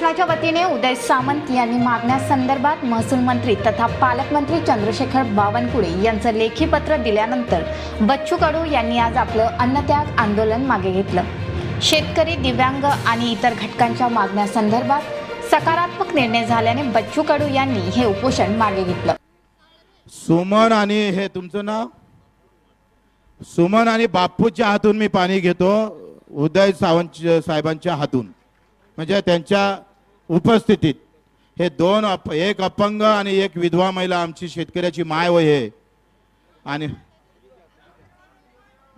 शासनाच्या वतीने उदय सामंत यांनी मागण्यासंदर्भात महसूल मंत्री तथा पालकमंत्री चंद्रशेखर बावनकुळे यांचं लेखी पत्र दिल्यानंतर बच्चू कडू यांनी आज आपलं अन्नत्याग आंदोलन मागे घेतलं. शेतकरी दिव्यांग आणि इतर घटकांच्या मागण्यासंदर्भात सकारात्मक निर्णय झाल्याने बच्चू कडू यांनी हे उपोषण मागे घेतलं. सुमन आणि हे तुमचं नाव? सुमन आणि बापूच्या हातून मी पाणी घेतो उदय सावंत साहेबांच्या हातून. म्हणजे त्यांच्या उपस्थितीत. हे दोन अप एक अपंग आणि एक विधवा महिला आमची शेतकऱ्याची माय वय आहे. आणि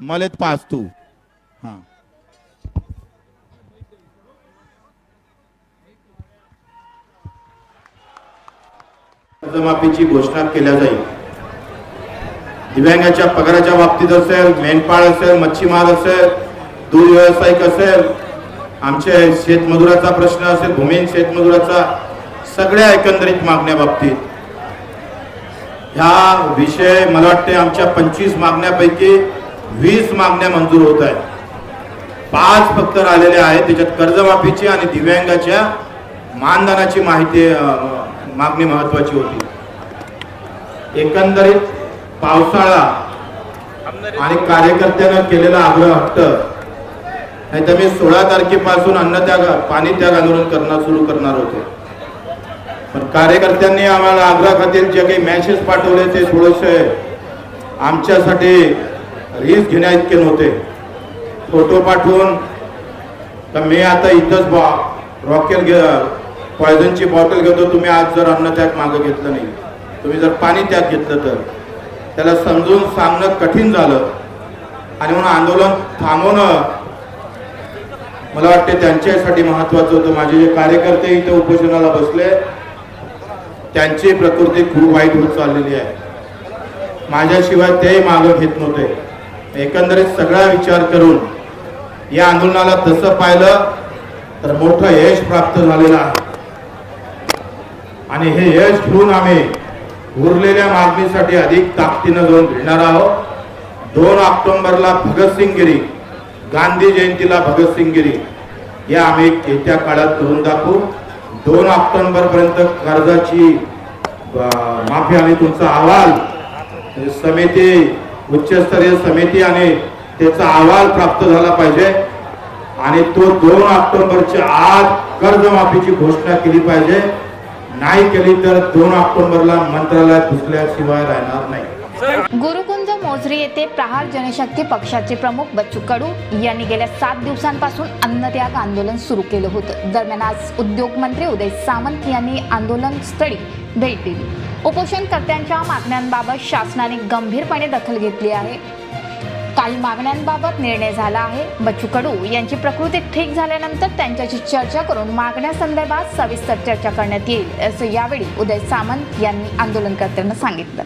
मलेत पाच तू. हां. कर्जमाफीची घोषणा केल्या जाईल. दिव्यांगाच्या पगाराच्या बाबतीत असेल मेंढपाळ असेल मच्छीमार असेल दूध व्यावसायिक असेल आमच्या शेतमजुराचा प्रश्न असेल भूमिहीन शेतमजुराचा सगळ्या एकंदरीत मागण्या बाबतीत. ह्या विषय मला वाटते आमच्या पंचवीस मागण्यापैकी वीस मागण्या मंजूर होत आहेत. पाच फक्त राहिलेल्या आहेत त्याच्यात कर्जमाफीची आणि दिव्यांगाच्या मानधनाची माहिती मागणी महत्वाची होती. एकंदरीत पावसाळा आणि कार्यकर्त्यानं केलेला आग्रह हट्ट नाही तर मी सोळा तारखेपासून अन्नत्याग पाणी त्याग आंदोलन करणार सुरू करणार होते. पण कार्यकर्त्यांनी आम्हाला आग्रा खातील जे काही मॅसेज पाठवले ते थोडेसे आमच्यासाठी रिस्क घेण्या इतके नव्हते. फोटो पाठवून तर मी आता इथंच बॉ रॉकेल घे पॉयझनची बॉटल घेतो तुम्ही आज जर अन्नत्याग मागं घेतलं नाही. तुम्ही जर पाणी त्याग घेतलं तर. त्याला समजून सांगणं कठीण झालं. आणि म्हणून आंदोलन थांबवणं मला वाटते त्यांच्यासाठी महत्वाचं होतं. माझे जे कार्यकर्ते इथे उपोषणाला बसले त्यांची प्रकृती खूप वाईट होत चाललेली आहे. माझ्याशिवाय तेही मागं घेत नव्हते. एकंदरीत सगळा विचार करून या आंदोलनाला तसं पाहिलं तर मोठं यश प्राप्त झालेलं आहे. आणि हे यश घेऊन आम्ही उरलेल्या मागणीसाठी अधिक ताकदीनं जाऊन घेणार आहोत. दोन ऑक्टोंबरला भगतसिंग गिरी गांधी जयंतीला भगतसिंगगिरी हे या आम्ही येत्या काळात करून दाखवू. दोन ऑक्टोंबर पर्यंत कर्जाची माफी आणि तुमचा अहवाल म्हणजे समिती उच्चस्तरीय समिती आणि त्याचा अहवाल प्राप्त झाला पाहिजे. आणि तो दोन ऑक्टोबरच्या आत कर्जमाफीची घोषणा केली पाहिजे. नाही केली तर दोन ऑक्टोबरला मंत्रालयात घुसल्याशिवाय राहणार नाही. गुरुकुंज मोझरी येथे प्रहार जनशक्ती पक्षाचे प्रमुख बच्चू कडू यांनी गेल्या सात दिवसांपासून अन्नत्याग आंदोलन सुरू केलं होतं. दरम्यान आज उद्योग मंत्री उदय सामंत यांनी आंदोलन स्थळी भेट दिली. उपोषणकर्त्यांच्या मागण्यांबाबत शासनाने गंभीरपणे दखल घेतली आहे. काही मागण्यांबाबत निर्णय झाला आहे. बच्चू कडू यांची प्रकृती ठीक झाल्यानंतर त्यांच्याशी चर्चा करून मागण्यासंदर्भात सविस्तर चर्चा करण्यात येईल असं यावेळी उदय सामंत यांनी आंदोलनकर्त्यांना सांगितलं.